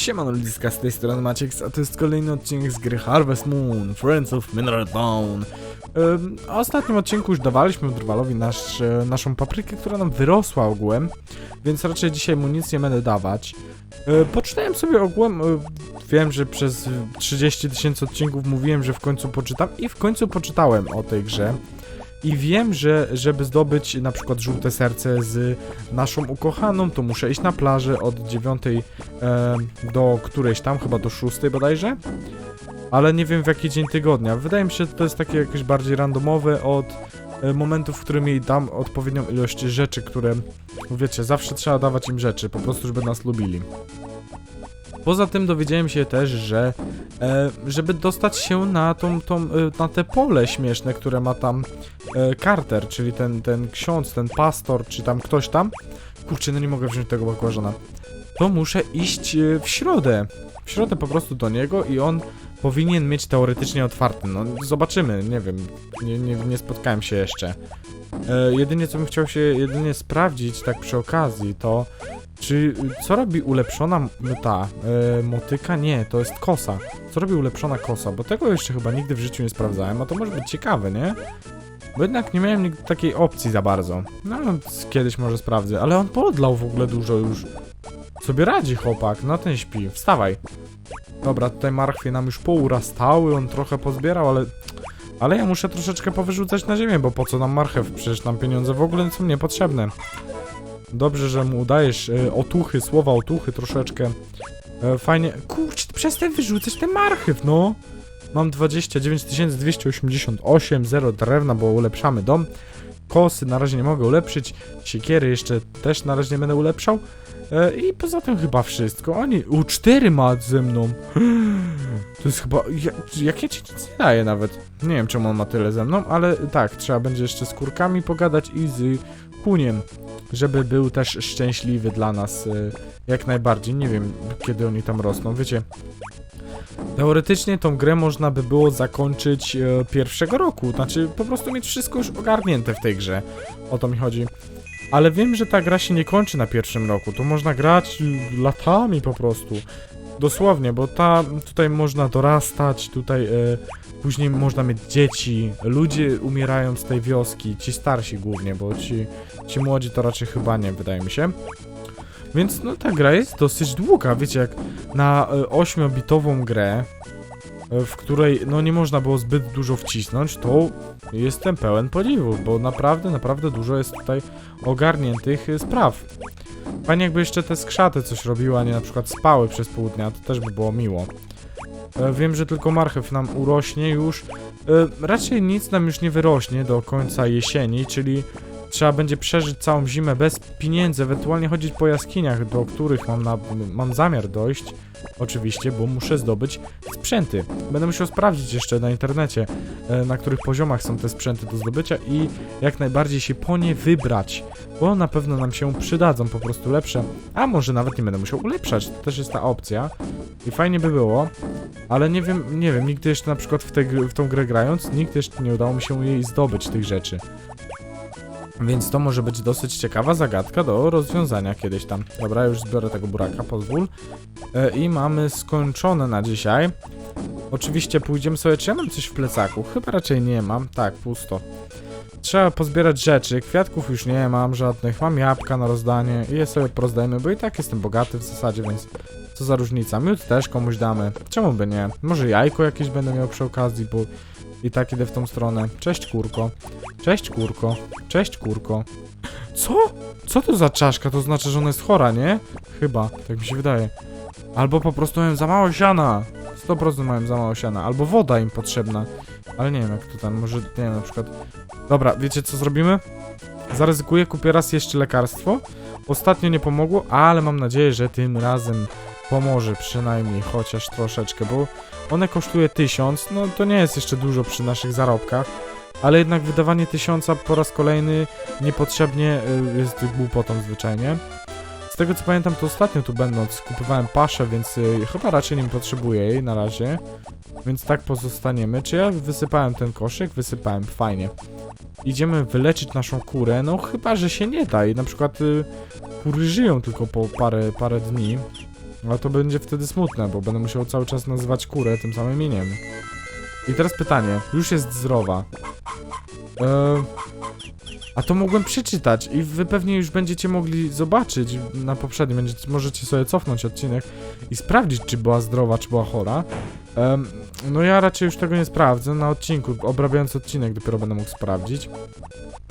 Siemano ludziska, z tej strony Maciek, a to jest kolejny odcinek z gry Harvest Moon, Friends of Mineral Town. Ym, ostatnim odcinku już dawaliśmy Drwalowi nasz, e, naszą paprykę, która nam wyrosła ogółem, więc raczej dzisiaj mu nic nie będę dawać. E, poczytałem sobie ogółem, e, wiem, że przez 30 tysięcy odcinków mówiłem, że w końcu poczytam i w końcu poczytałem o tej grze. I wiem, że żeby zdobyć na przykład żółte serce z naszą ukochaną, to muszę iść na plażę od 9 e, do którejś tam, chyba do 6 bodajże. Ale nie wiem w jaki dzień tygodnia. Wydaje mi się, że to jest takie jakieś bardziej randomowe od e, momentu, w którym jej dam odpowiednią ilość rzeczy, które, wiecie, zawsze trzeba dawać im rzeczy, po prostu, żeby nas lubili. Poza tym dowiedziałem się też, że e, żeby dostać się na tą, tą, e, na te pole śmieszne, które ma tam e, Carter, czyli ten, ten ksiądz, ten pastor, czy tam ktoś tam. Kurczę, no nie mogę wziąć tego bakłażana. To muszę iść e, w środę. W środę po prostu do niego i on powinien mieć teoretycznie otwarty. No zobaczymy, nie wiem. Nie, nie, nie spotkałem się jeszcze. E, jedynie co bym chciał się jedynie sprawdzić tak przy okazji to czy co robi ulepszona m- ta e, motyka? Nie, to jest kosa. Co robi ulepszona kosa? Bo tego jeszcze chyba nigdy w życiu nie sprawdzałem, a to może być ciekawe, nie? Bo jednak nie miałem nigdy takiej opcji za bardzo. No, c- kiedyś może sprawdzę, ale on podlał w ogóle dużo już. Sobie radzi chłopak, no ten śpi. Wstawaj. Dobra, tutaj marchwie nam już pourastały, on trochę pozbierał, ale... Ale ja muszę troszeczkę powyrzucać na ziemię, bo po co nam marchew? Przecież nam pieniądze w ogóle są niepotrzebne. Dobrze, że mu dajesz e, otuchy, słowa otuchy troszeczkę. E, fajnie. Kurczę, przestań wyrzucać ten marchew, no. Mam 29 288, 0 drewna, bo ulepszamy dom. Kosy na razie nie mogę ulepszyć. Siekiery jeszcze też na razie nie będę ulepszał. E, I poza tym chyba wszystko. Oni. U 4 ma ze mną. To jest chyba. Jak, jak ja ci nic nie daję nawet. Nie wiem czemu on ma tyle ze mną, ale tak, trzeba będzie jeszcze z kurkami pogadać i z kuniem żeby był też szczęśliwy dla nas e, jak najbardziej. Nie wiem, kiedy oni tam rosną, wiecie. Teoretycznie tą grę można by było zakończyć e, pierwszego roku, znaczy po prostu mieć wszystko już ogarnięte w tej grze. O to mi chodzi. Ale wiem, że ta gra się nie kończy na pierwszym roku. Tu można grać y, latami po prostu. Dosłownie, bo ta tutaj można dorastać, tutaj e, później można mieć dzieci. Ludzie umierają z tej wioski, ci starsi głównie, bo ci Ci młodzi to raczej chyba nie, wydaje mi się. Więc no ta gra jest dosyć długa, wiecie, jak na e, 8-bitową grę, w której no nie można było zbyt dużo wcisnąć, to jestem pełen podziwu, bo naprawdę, naprawdę dużo jest tutaj ogarniętych e, spraw. Fajnie jakby jeszcze te skrzaty coś robiły, a nie na przykład spały przez pół dnia, to też by było miło. E, Wiem, że tylko marchew nam urośnie już. E, Raczej nic nam już nie wyrośnie do końca jesieni, czyli trzeba będzie przeżyć całą zimę bez pieniędzy, ewentualnie chodzić po jaskiniach, do których mam, na, mam zamiar dojść. Oczywiście, bo muszę zdobyć sprzęty. Będę musiał sprawdzić jeszcze na internecie, e, na których poziomach są te sprzęty do zdobycia i jak najbardziej się po nie wybrać, bo na pewno nam się przydadzą po prostu lepsze, a może nawet nie będę musiał ulepszać, to też jest ta opcja i fajnie by było, ale nie wiem, nie wiem, nigdy jeszcze na przykład w, gry- w tą grę grając, nigdy jeszcze nie udało mi się jej zdobyć tych rzeczy. Więc to może być dosyć ciekawa zagadka do rozwiązania kiedyś tam. Dobra, już zbiorę tego buraka, pozwól. E, I mamy skończone na dzisiaj. Oczywiście pójdziemy sobie, czy ja mam coś w plecaku? Chyba raczej nie mam. Tak, pusto. Trzeba pozbierać rzeczy, kwiatków już nie mam żadnych, mam jabłka na rozdanie i je sobie porozdajmy, bo i tak jestem bogaty w zasadzie, więc co za różnica. Miód też komuś damy, czemu by nie? Może jajko jakieś będę miał przy okazji, bo i tak idę w tą stronę. Cześć kurko, cześć kurko, cześć kurko. Co? Co to za czaszka? To znaczy, że ona jest chora, nie? Chyba, tak mi się wydaje. Albo po prostu mają za mało siana. 100% mają za mało siana. Albo woda im potrzebna. Ale nie wiem jak to tam, może, nie wiem, na przykład... Dobra, wiecie co zrobimy? Zaryzykuję, kupię raz jeszcze lekarstwo. Ostatnio nie pomogło, ale mam nadzieję, że tym razem pomoże przynajmniej chociaż troszeczkę, bo one kosztuje 1000, no to nie jest jeszcze dużo przy naszych zarobkach, ale jednak wydawanie tysiąca po raz kolejny niepotrzebnie y, jest głupotą zwyczajnie. Z tego co pamiętam, to ostatnio tu będąc kupowałem paszę, więc y, chyba raczej nie potrzebuję jej na razie. Więc tak pozostaniemy. Czy ja wysypałem ten koszyk? Wysypałem, fajnie. Idziemy wyleczyć naszą kurę, no chyba, że się nie da i na przykład y, kury żyją tylko po parę, parę dni. No to będzie wtedy smutne, bo będę musiał cały czas nazywać kurę tym samym imieniem. I teraz pytanie, już jest zdrowa. Eee, a to mogłem przeczytać i wy pewnie już będziecie mogli zobaczyć na poprzednim, będziecie, możecie sobie cofnąć odcinek i sprawdzić, czy była zdrowa, czy była chora. Em, no ja raczej już tego nie sprawdzę, na odcinku, obrabiając odcinek dopiero będę mógł sprawdzić.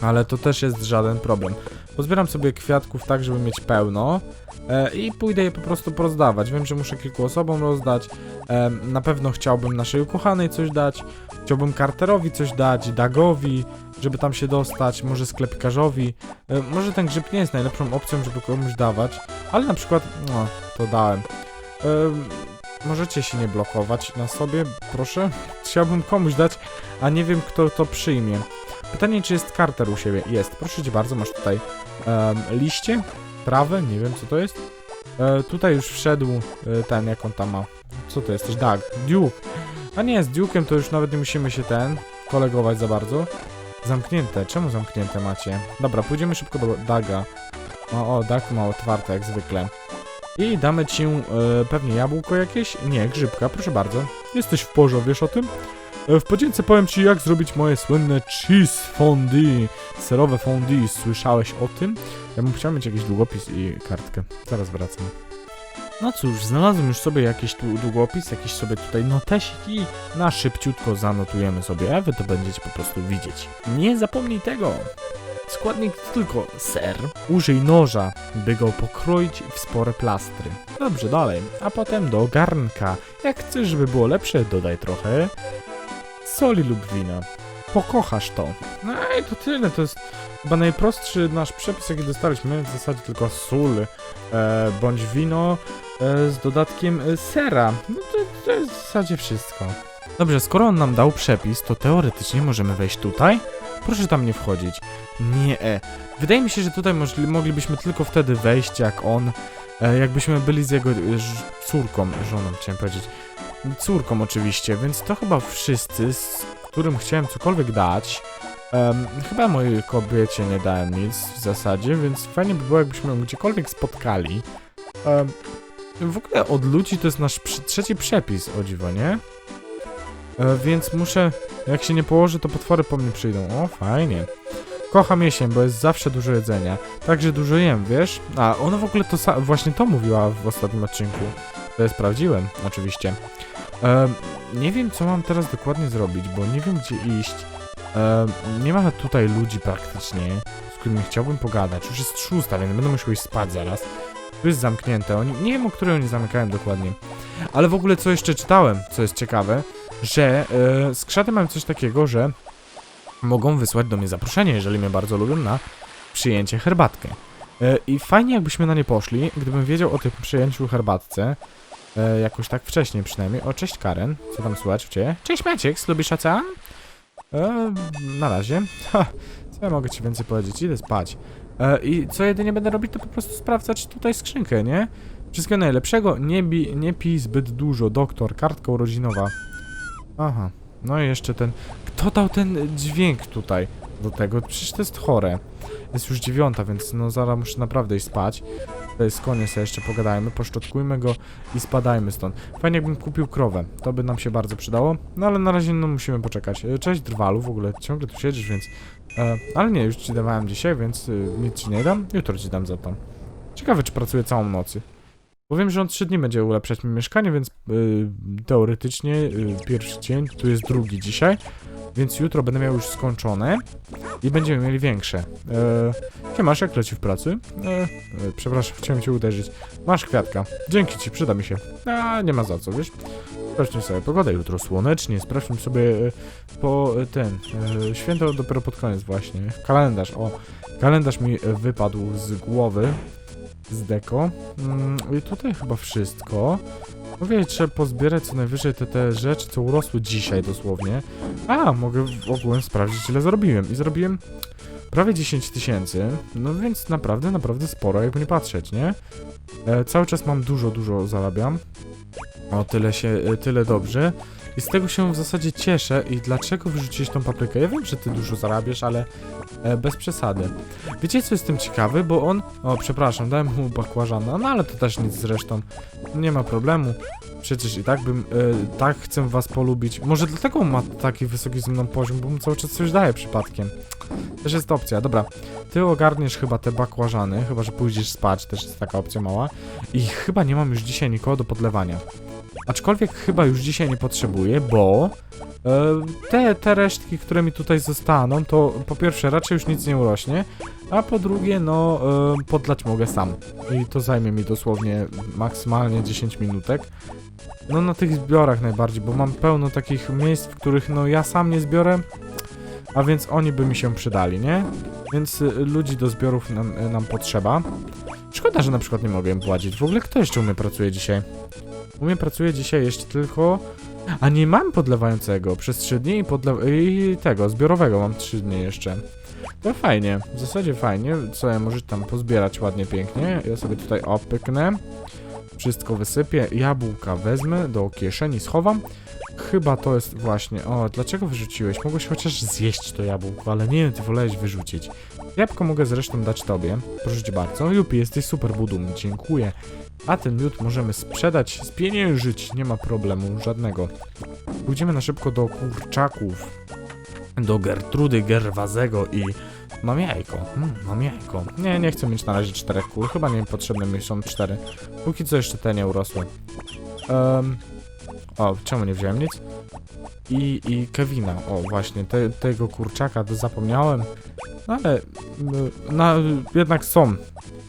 Ale to też jest żaden problem. Pozbieram sobie kwiatków tak, żeby mieć pełno e, i pójdę je po prostu porozdawać. Wiem, że muszę kilku osobom rozdać. E, na pewno chciałbym naszej ukochanej coś dać. Chciałbym Carterowi coś dać, Dagowi, żeby tam się dostać, może sklepikarzowi. E, może ten grzyb nie jest najlepszą opcją, żeby komuś dawać, ale na przykład, no, to dałem. E, możecie się nie blokować na sobie, proszę. Chciałbym komuś dać, a nie wiem, kto to przyjmie. Pytanie, czy jest Carter u siebie? Jest. Proszę cię bardzo, masz tutaj em, liście, trawę, nie wiem co to jest. E, tutaj już wszedł e, ten, jak on tam ma. Co to jest? Też Doug. Duke. A nie, z Duke'em to już nawet nie musimy się ten kolegować za bardzo. Zamknięte. Czemu zamknięte macie? Dobra, pójdziemy szybko do Daga. O, o, Dag ma otwarte jak zwykle. I damy ci e, pewnie jabłko jakieś? Nie, grzybka, proszę bardzo. Jesteś w porze, wiesz o tym? E, W podzięce powiem ci, jak zrobić moje słynne cheese fondue. Serowe fondue. Słyszałeś o tym? Ja bym chciał mieć jakiś długopis i kartkę. Zaraz wracam. No cóż, znalazłem już sobie jakiś długopis, jakiś sobie tutaj notesik i na szybciutko zanotujemy sobie, a wy to będziecie po prostu widzieć. Nie zapomnij tego! Składnik to tylko ser. Użyj noża, by go pokroić w spore plastry. Dobrze, dalej. A potem do garnka. Jak chcesz, żeby było lepsze, dodaj trochę soli lub wina. Pokochasz to. No i to tyle, to jest chyba najprostszy nasz przepis, jaki dostaliśmy. W zasadzie tylko sól e, bądź wino e, z dodatkiem e, sera. No to, to jest w zasadzie wszystko. Dobrze, skoro on nam dał przepis, to teoretycznie możemy wejść tutaj? Proszę tam nie wchodzić. Nie. e. Wydaje mi się, że tutaj moglibyśmy tylko wtedy wejść, jak on, e, jakbyśmy byli z jego e, córką, żoną chciałem powiedzieć. Córką oczywiście, więc to chyba wszyscy, z którym chciałem cokolwiek dać. Em, chyba mojej kobiecie nie dałem nic w zasadzie, więc fajnie by było, jakbyśmy ją gdziekolwiek spotkali. Em, w ogóle od ludzi to jest nasz trzeci przepis, o dziwo, nie? E, więc muszę, jak się nie położę, to potwory po mnie przyjdą. O, fajnie. Kocham jesień, bo jest zawsze dużo jedzenia. Także dużo jem, wiesz? A, ona w ogóle to właśnie to mówiła w ostatnim odcinku. To jest sprawdziłem, oczywiście. Em, nie wiem, co mam teraz dokładnie zrobić, bo nie wiem, gdzie iść. Em, nie ma tutaj ludzi praktycznie, z którymi chciałbym pogadać. Już jest szósta, więc będę musiał iść spać zaraz. Tu jest zamknięte. Oni, nie wiem, o której oni zamykają dokładnie. Ale w ogóle, co jeszcze czytałem, co jest ciekawe, że e, skrzaty mają coś takiego, że mogą wysłać do mnie zaproszenie, jeżeli mnie bardzo lubią, na przyjęcie herbatkę. E, I fajnie, jakbyśmy na nie poszli, gdybym wiedział o tym przyjęciu herbatce, e, jakoś tak wcześniej przynajmniej. O, cześć Karen, co tam słychać w ciebie? Cześć Maciek, lubisz ocean? E, na razie. Ha, co ja mogę ci więcej powiedzieć? Idę spać. E, I co jedynie będę robić, to po prostu sprawdzać tutaj skrzynkę, nie? Wszystkiego najlepszego, nie, bi, nie pij zbyt dużo, doktor, kartka urodzinowa. Aha, no i jeszcze ten... Kto dał ten dźwięk tutaj do tego? Przecież to jest chore. Jest już dziewiąta, więc no zaraz muszę naprawdę iść spać. To jest koniec, jeszcze pogadajmy, poszczotkujmy go i spadajmy stąd. Fajnie jakbym kupił krowę, to by nam się bardzo przydało. No ale na razie no musimy poczekać. E, Cześć Drwalu, w ogóle ciągle tu siedzisz, więc... E, ale nie, już ci dawałem dzisiaj, więc y, nic ci nie dam. Jutro ci dam za to. Ciekawe, czy pracuje całą nocy. Bo wiem, że on 3 dni będzie ulepszać mi mieszkanie, więc y, teoretycznie y, pierwszy dzień, tu jest drugi dzisiaj, więc jutro będę miał już skończone i będziemy mieli większe. Nie masz, jak leci w pracy? E, e, przepraszam, chciałem cię uderzyć. Masz kwiatka. Dzięki ci, przyda mi się. A, nie ma za co, wiesz? Sprawdźmy sobie pogodę, jutro słonecznie, sprawdźmy sobie po ten, święto dopiero pod koniec właśnie. Kalendarz, o, kalendarz mi wypadł z głowy, z deko. Mm, I tutaj chyba wszystko. Mówię, trzeba pozbierać co najwyżej te, te rzeczy, co urosły dzisiaj dosłownie. A, mogę w ogóle sprawdzić, ile zrobiłem. I zrobiłem prawie 10 tysięcy. No więc naprawdę, naprawdę sporo, jakby nie patrzeć, nie? E, cały czas mam dużo, dużo zarabiam. O, tyle się, e, tyle dobrze. I z tego się w zasadzie cieszę. I dlaczego wyrzuciłeś tą paprykę? Ja wiem, że ty dużo zarabiasz, ale e, bez przesady. Wiecie, co jestem ciekawy? Bo on... O, przepraszam, dałem mu bakłażana, no ale to też nic zresztą. Nie ma problemu. Przecież i tak bym... E, tak chcę was polubić. Może dlatego ma taki wysoki ze mną poziom, bo mu cały czas coś daje przypadkiem. Też jest opcja. Dobra, ty ogarniesz chyba te bakłażany, chyba że pójdziesz spać, też jest taka opcja mała. I chyba nie mam już dzisiaj nikogo do podlewania. Aczkolwiek chyba już dzisiaj nie potrzebuję, bo e, te, te resztki, które mi tutaj zostaną, to po pierwsze raczej już nic nie urośnie, a po drugie, no e, podlać mogę sam. I to zajmie mi dosłownie maksymalnie 10 minutek. No na tych zbiorach najbardziej, bo mam pełno takich miejsc, w których no ja sam nie zbiorę, a więc oni by mi się przydali, nie? Więc y, ludzi do zbiorów nam, nam potrzeba. Szkoda, że na przykład nie mogę im płacić. W ogóle kto jeszcze u mnie pracuje dzisiaj? U mnie pracuje dzisiaj jeszcze tylko... A nie mam podlewającego przez 3 dni i, podle... i tego, zbiorowego mam 3 dni jeszcze. To fajnie, w zasadzie fajnie. Co ja może tam pozbierać ładnie, pięknie. Ja sobie tutaj opyknę. Wszystko wysypię. Jabłka wezmę, do kieszeni schowam. Chyba to jest właśnie... O, dlaczego wyrzuciłeś? Mogłeś chociaż zjeść to jabłko, ale nie, ty wolałeś wyrzucić. Jabłko mogę zresztą dać tobie. Proszę cię bardzo. Jupi, jesteś super budum, dziękuję. A ten miód możemy sprzedać, spieniężyć, nie ma problemu żadnego. Pójdziemy na szybko do kurczaków. Do Gertrudy Gerwazego i... Mam jajko, mm, mam jajko. Nie, nie chcę mieć na razie czterech kur, chyba nie potrzebne mi są cztery. Póki co jeszcze te nie urosły. Um, o, czemu nie wziąłem nic? I, i Kevina, o właśnie, te, tego kurczaka to zapomniałem. No ale, na, jednak są.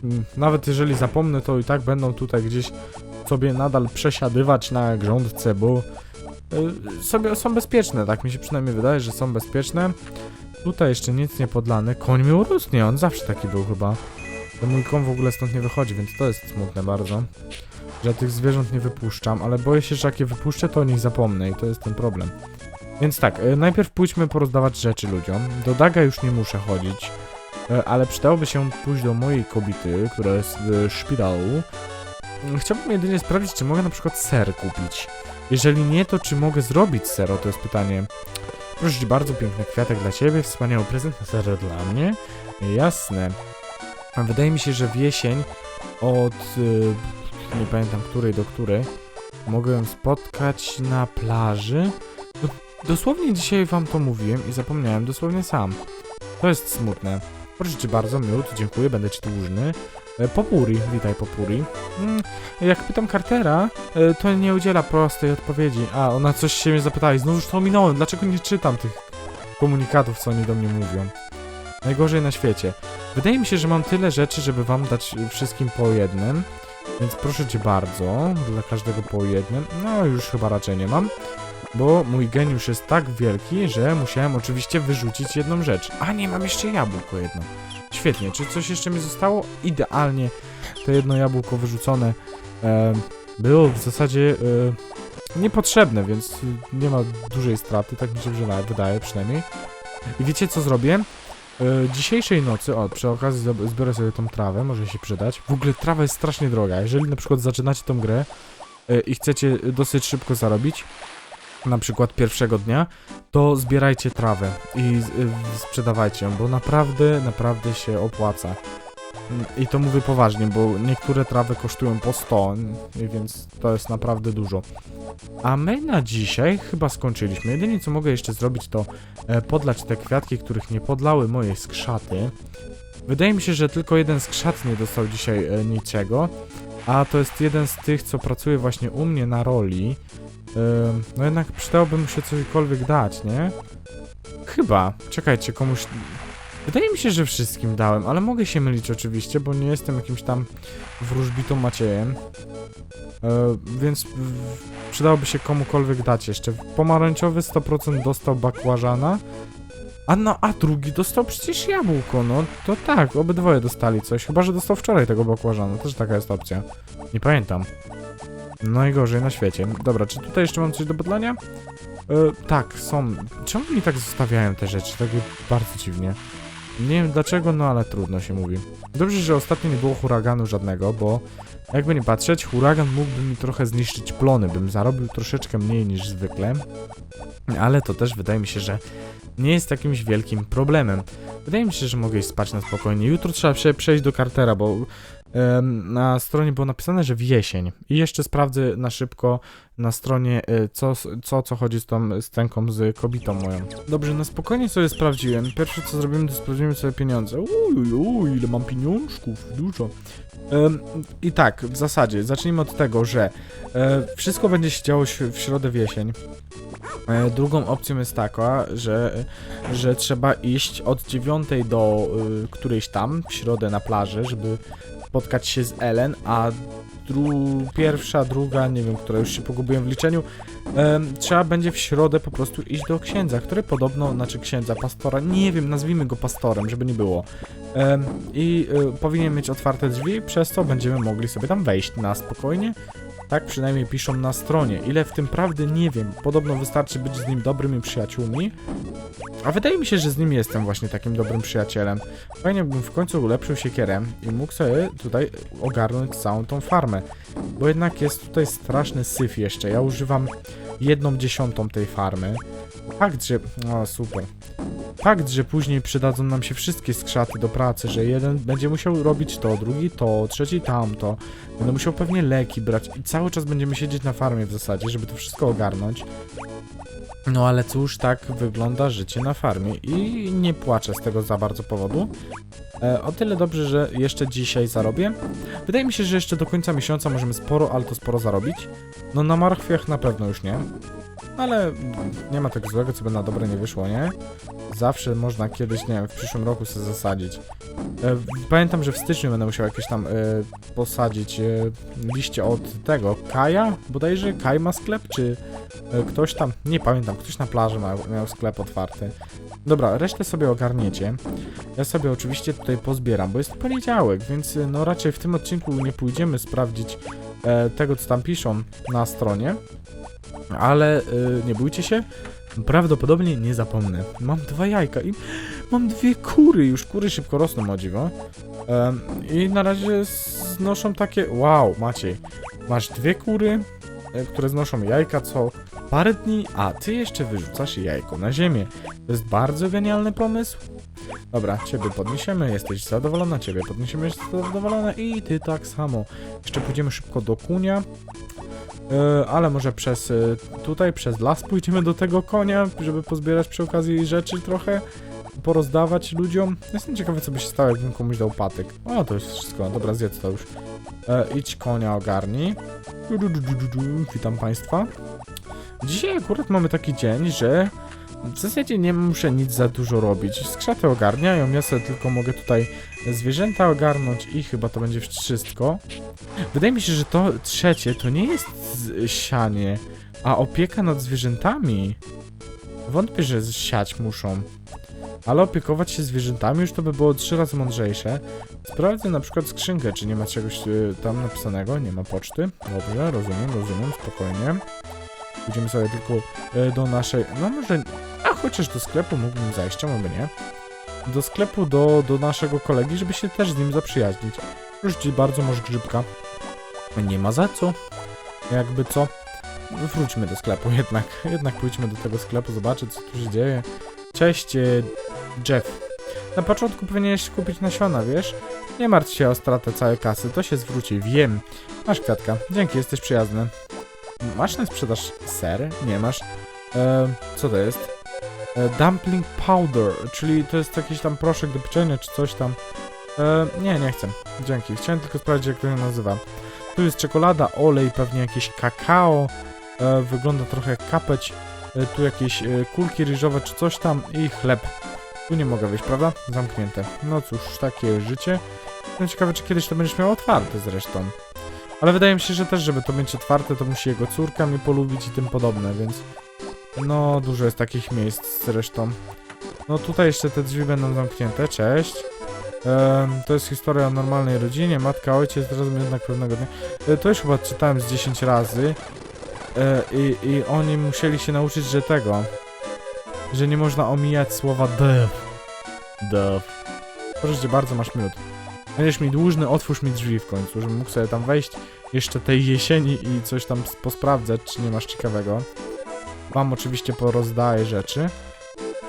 Mm, Nawet jeżeli zapomnę, to i tak będą tutaj gdzieś sobie nadal przesiadywać na grządce, bo y, sobie są bezpieczne, tak mi się przynajmniej wydaje, że są bezpieczne. Tutaj jeszcze nic nie podlane. Koń mi urósł, on zawsze taki był chyba. Mój koń w ogóle stąd nie wychodzi, więc to jest smutne bardzo. Że tych zwierząt nie wypuszczam, ale boję się, że jak je wypuszczę, to o nich zapomnę i to jest ten problem. Więc tak, y, najpierw pójdźmy porozdawać rzeczy ludziom. Do Daga już nie muszę chodzić, ale przydałoby się pójść do mojej kobiety, która jest w szpitalu. Chciałbym jedynie sprawdzić, czy mogę na przykład ser kupić. Jeżeli nie, to czy mogę zrobić ser? O, to jest pytanie. Proszę bardzo, piękny kwiatek dla ciebie, wspaniały prezent na ser dla mnie. Jasne. A wydaje mi się, że w jesień od... y, nie pamiętam której do której mogę ją spotkać na plaży. Do, dosłownie dzisiaj wam to mówiłem i zapomniałem dosłownie sam. To jest smutne. Proszę cię bardzo, miód, dziękuję, będę ci dłużny. E, Popuri, witaj Popuri. Mm, jak pytam Cartera, e, to nie udziela prostej odpowiedzi. A, ona coś się mnie zapytała i znów już to ominąłem. Dlaczego nie czytam tych komunikatów, co oni do mnie mówią? Najgorzej na świecie. Wydaje mi się, że mam tyle rzeczy, żeby wam dać wszystkim po jednym. Więc proszę cię bardzo, dla każdego po jednym. No, już chyba raczej nie mam. Bo mój geniusz jest tak wielki, że musiałem oczywiście wyrzucić jedną rzecz. A nie, mam jeszcze jabłko jedno. Świetnie, czy coś jeszcze mi zostało? Idealnie to jedno jabłko wyrzucone e, było w zasadzie e, niepotrzebne, więc nie ma dużej straty, tak mi się wydaje, przynajmniej. I wiecie co zrobię? E, dzisiejszej nocy, o, przy okazji zbiorę sobie tą trawę, może się przydać. W ogóle trawa jest strasznie droga. Jeżeli na przykład zaczynacie tą grę e, i chcecie dosyć szybko zarobić, na przykład pierwszego dnia, to zbierajcie trawę i y, sprzedawajcie ją, bo naprawdę, naprawdę się opłaca. I to mówię poważnie, bo niektóre trawy kosztują po 100, y, więc to jest naprawdę dużo. A my na dzisiaj chyba skończyliśmy. Jedynie co mogę jeszcze zrobić to e, podlać te kwiatki, których nie podlały moje skrzaty. Wydaje mi się, że tylko jeden skrzat nie dostał dzisiaj e, niczego, a to jest jeden z tych, co pracuje właśnie u mnie na roli. No jednak przydałoby mu się cokolwiek dać, nie? Chyba. Czekajcie, komuś... Wydaje mi się, że wszystkim dałem, ale mogę się mylić oczywiście, bo nie jestem jakimś tam wróżbitą Maciejem. E, więc przydałoby się komukolwiek dać jeszcze. Pomarańczowy 100% dostał bakłażana, a no, a drugi dostał przecież jabłko, no to tak, obydwoje dostali coś, chyba, że dostał wczoraj tego bakłażana, też taka jest opcja. Nie pamiętam. Najgorzej na świecie. Dobra, czy tutaj jeszcze mam coś do podlania? E, tak, są. Czemu mi tak zostawiają te rzeczy? Takie bardzo dziwnie. Nie wiem dlaczego, no ale trudno się mówi. Dobrze, że ostatnio nie było huraganu żadnego, bo jakby nie patrzeć, huragan mógłby mi trochę zniszczyć plony, bym zarobił troszeczkę mniej niż zwykle. Ale to też wydaje mi się, że nie jest jakimś wielkim problemem. Wydaje mi się, że mogę iść spać na spokojnie. Jutro trzeba się przejść do Cartera, bo na stronie było napisane, że w jesień. I jeszcze sprawdzę na szybko na stronie, y, co, co, co chodzi z tą stęką z kobietą moją. Dobrze, na spokojnie sobie sprawdziłem. Pierwsze co zrobimy, to sprawdzimy sobie pieniądze. Uj, uj, ile mam pieniążków, dużo. I tak, w zasadzie, zacznijmy od tego, że e, wszystko będzie się działo w środę w jesień. E, drugą opcją jest taka, że, że trzeba iść od 9 do y, którejś tam, w środę na plaży, żeby spotkać się z Ellen, a dru- pierwsza, druga, nie wiem, która już się pogubiłem w liczeniu, trzeba będzie w środę po prostu iść do księdza, który podobno, znaczy księdza, pastora, nie wiem, nazwijmy go pastorem, żeby nie było. I y, powinien mieć otwarte drzwi, przez co będziemy mogli sobie tam wejść na spokojnie. Tak przynajmniej piszą na stronie. Ile w tym prawdy nie wiem. Podobno wystarczy być z nim dobrymi przyjaciółmi. A wydaje mi się, że z nim jestem właśnie takim dobrym przyjacielem. Fajnie bym w końcu ulepszył siekierę i mógł sobie tutaj ogarnąć całą tą farmę. Bo jednak jest tutaj straszny syf jeszcze. Ja używam jedną dziesiątą tej farmy. Fakt, że... O, super. Fakt, że później przydadzą nam się wszystkie skrzaty do pracy, że jeden będzie musiał robić to, drugi to, trzeci tamto. Będę musiał pewnie leki brać i cały czas będziemy siedzieć na farmie w zasadzie, żeby to wszystko ogarnąć. No ale cóż, tak wygląda życie na farmie i nie płaczę z tego za bardzo powodu. E, o tyle dobrze, że jeszcze dzisiaj zarobię. Wydaje mi się, że jeszcze do końca miesiąca możemy sporo, ale to sporo zarobić. No na marchwiach na pewno już nie. Ale nie ma tego złego, co by na dobre nie wyszło, nie? Zawsze można kiedyś, nie wiem, w przyszłym roku sobie zasadzić. E, pamiętam, że w styczniu będę musiał jakieś tam e, posadzić e, liście od tego, Kaja? Bodajże Kaj ma sklep, czy ktoś tam, nie pamiętam, ktoś na plaży miał, miał sklep otwarty. Dobra, resztę sobie ogarniecie. Ja sobie oczywiście tutaj pozbieram, bo jest poniedziałek, więc no raczej w tym odcinku nie pójdziemy sprawdzić tego, co tam piszą na stronie. Ale e, nie bójcie się, prawdopodobnie nie zapomnę. Mam dwa jajka i mam dwie kury, już kury szybko rosną o dziwo. I na razie znoszą takie. Wow, Maciej. Masz dwie kury, e, które znoszą jajka co parę dni, a ty jeszcze wyrzucasz jajko na ziemię. To jest bardzo genialny pomysł. Dobra, ciebie podniesiemy, jesteś zadowolona, ciebie podniesiemy, jesteś zadowolona i ty tak samo. Jeszcze pójdziemy szybko do kunia. E, ale może przez e, tutaj, przez las pójdziemy do tego konia, żeby pozbierać przy okazji rzeczy trochę porozdawać ludziom. Jestem ciekawy, co by się stało, jakbym komuś dał patyk. O, to jest wszystko. Dobra, zjedz to już. E, idź konia ogarnij. Witam Państwa. Dzisiaj akurat mamy taki dzień, że w zasadzie nie muszę nic za dużo robić. Skrzaty ogarniają, ja sobie tylko mogę tutaj zwierzęta ogarnąć i chyba to będzie wszystko. Wydaje mi się, że to trzecie to nie jest sianie, a opieka nad zwierzętami. Wątpię, że siać muszą. Ale opiekować się zwierzętami już to by było trzy razy mądrzejsze. Sprawdzę na przykład skrzynkę, czy nie ma czegoś y, tam napisanego, nie ma poczty. Dobrze, rozumiem, rozumiem, spokojnie. Pójdziemy sobie tylko y, do naszej, no może, a chociaż do sklepu mógłbym zajść, czemu by nie? Do sklepu do, do naszego kolegi, żeby się też z nim zaprzyjaźnić. Proszę ci bardzo, masz grzybka. Nie ma za co. Jakby co. Wróćmy do sklepu jednak. Jednak pójdźmy do tego sklepu, zobaczyć co tu się dzieje. Cześć, e, Jeff. Na początku powinieneś kupić nasiona, wiesz? Nie martw się o stratę całej kasy, to się zwróci, wiem. Masz kwiatka, dzięki, jesteś przyjazny. Masz na sprzedaż ser? Nie masz. E, co to jest? E, dumpling powder, czyli to jest jakiś tam proszek do pieczenia, czy coś tam. E, nie, nie chcę. Dzięki. Chciałem tylko sprawdzić, jak to się nazywa. Tu jest czekolada, olej, pewnie jakieś kakao. E, wygląda trochę jak kapeć. E, tu jakieś e, kulki ryżowe czy coś tam i chleb. Tu nie mogę wyjść, prawda? Zamknięte. No cóż, takie życie. No ciekawe, czy kiedyś to będziesz miał otwarte zresztą. Ale wydaje mi się, że też, żeby to mieć otwarte, to musi jego córka mnie polubić i tym podobne, więc... No, dużo jest takich miejsc zresztą. No tutaj jeszcze te drzwi będą zamknięte, cześć. Em, to jest historia o normalnej rodzinie, matka, ojciec, razem jednak pewnego dnia. E, to już chyba czytałem z 10 razy. E, i, I oni musieli się nauczyć, że tego, że nie można omijać słowa dev. Dev. Proszę cię bardzo, masz miód. Będziesz mi dłużny, otwórz mi drzwi w końcu, żebym mógł sobie tam wejść jeszcze tej jesieni i coś tam posprawdzać, czy nie masz ciekawego. Wam oczywiście porozdaję rzeczy.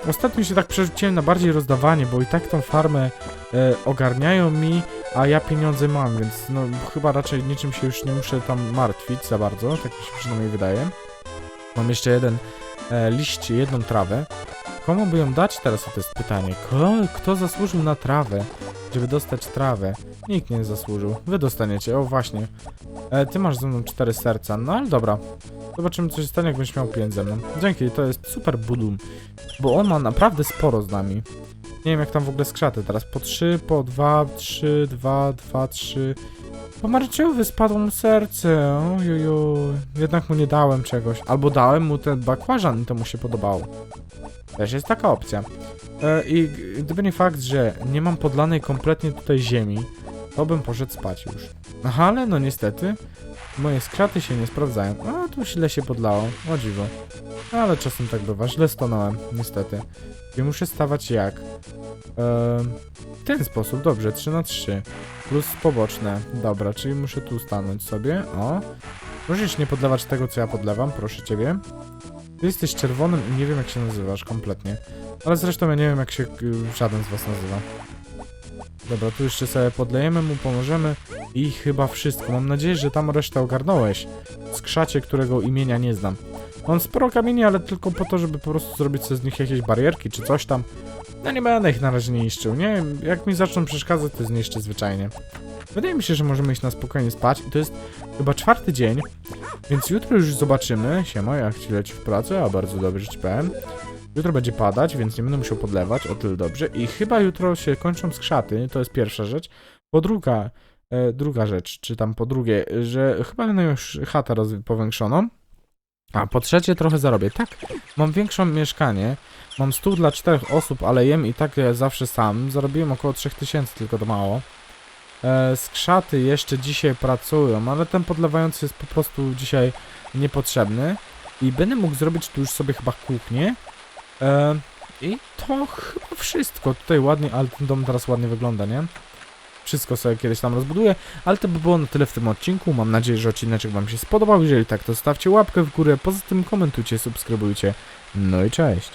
Ostatnio się tak przerzuciłem na bardziej rozdawanie, bo i tak tą farmę e, ogarniają mi, a ja pieniądze mam, więc no chyba raczej niczym się już nie muszę tam martwić za bardzo, tak mi się przynajmniej wydaje. Mam jeszcze jeden e, liść, jedną trawę. Komu by ją dać teraz? To jest pytanie. Kto, kto zasłużył na trawę, żeby dostać trawę? Nikt nie zasłużył. Wy dostaniecie, o właśnie. E, ty masz ze mną cztery serca, no ale dobra. Zobaczymy co się stanie, jak miał pięć ze mną. Dzięki, to jest super budum. Bo on ma naprawdę sporo z nami. Nie wiem jak tam w ogóle skrzaty teraz. Po trzy, po dwa, trzy, dwa, dwa, trzy. Pomarańczowy spadło mu serce. Ojojo. Jednak mu nie dałem czegoś. Albo dałem mu ten bakłażan i to mu się podobało. Też jest taka opcja. E, I gdyby nie fakt, że nie mam podlanej kompletnie tutaj ziemi, to bym poszedł spać już. Aha, ale no niestety, moje skrzaty się nie sprawdzają. A, tu źle się podlało, o dziwo. Ale czasem tak bywa, źle stanąłem, niestety. I muszę stawać jak? W ten sposób, dobrze, 3 na 3 Plus poboczne, dobra, czyli muszę tu stanąć sobie, o. Możesz nie podlewać tego, co ja podlewam, proszę ciebie. Ty jesteś czerwonym i nie wiem, jak się nazywasz kompletnie. Ale zresztą ja nie wiem, jak się y, żaden z was nazywa. Dobra, tu jeszcze sobie podlejemy mu, pomożemy i chyba wszystko. Mam nadzieję, że tam resztę ogarnąłeś. Skrzacie, którego imienia nie znam. Mam sporo kamieni, ale tylko po to, żeby po prostu zrobić sobie z nich jakieś barierki czy coś tam. No nie będę ich na razie niszczył, nie? Jak mi zaczną przeszkadzać, to zniszczę zwyczajnie. Wydaje mi się, że możemy iść na spokojnie spać i to jest chyba czwarty dzień, więc jutro już zobaczymy. Siema, jak ci leci w pracę? A bardzo dobrze ci powiem. Jutro będzie padać, więc nie będę musiał podlewać, o tyle dobrze. I chyba jutro się kończą skrzaty, to jest pierwsza rzecz. Po druga, e, druga rzecz, czy tam po drugie, że chyba będę już chatę powiększoną. A po trzecie trochę zarobię. Tak, mam większą mieszkanie, mam stół dla czterech osób, ale jem i tak e, zawsze sam. Zarobiłem około 3000, tylko to mało. E, skrzaty jeszcze dzisiaj pracują, ale ten podlewający jest po prostu dzisiaj niepotrzebny. I będę mógł zrobić tu już sobie chyba kuchnię. E, I to chyba wszystko. Tutaj ładnie, ale ten dom teraz ładnie wygląda, nie? Wszystko sobie kiedyś tam rozbuduję, ale to by było na tyle w tym odcinku. Mam nadzieję, że odcineczek Wam się spodobał. Jeżeli tak, to stawcie łapkę w górę. Poza tym komentujcie, subskrybujcie. No i cześć.